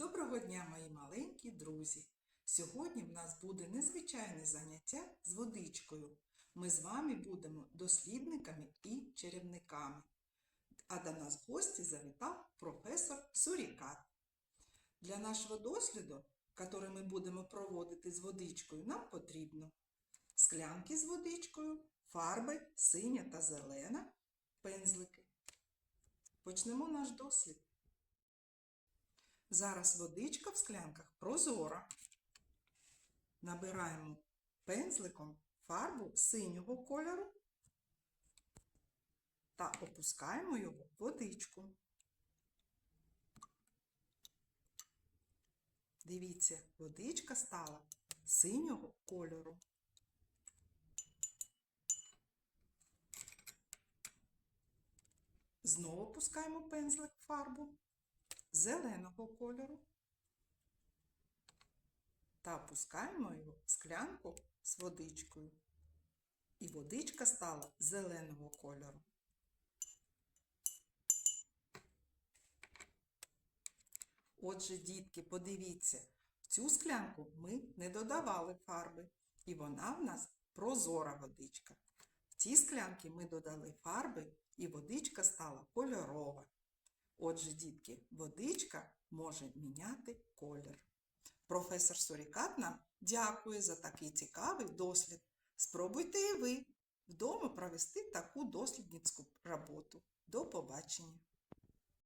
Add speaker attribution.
Speaker 1: Доброго дня, мої маленькі друзі! Сьогодні в нас буде незвичайне заняття з водичкою. Ми з вами будемо дослідниками і чарівниками. А до нас в гості завітав професор Сурікат. Для нашого досліду, який ми будемо проводити з водичкою, нам потрібно склянки з водичкою, фарби синя та зелена, пензлики. Почнемо наш дослід. Зараз водичка в склянках прозора. Набираємо пензликом фарбу синього кольору та опускаємо його в водичку. Дивіться, водичка стала синього кольору. Знову опускаємо пензлик в фарбу зеленого кольору та опускаємо його в склянку з водичкою. І водичка стала зеленого кольору. Отже, дітки, подивіться, в цю склянку ми не додавали фарби, і вона в нас прозора водичка. В ці склянки ми додали фарби, і водичка стала кольорова. Отже, дітки, водичка може міняти колір. Професор Сурікат нам дякує за такий цікавий дослід. Спробуйте і ви вдома провести таку дослідницьку роботу. До побачення!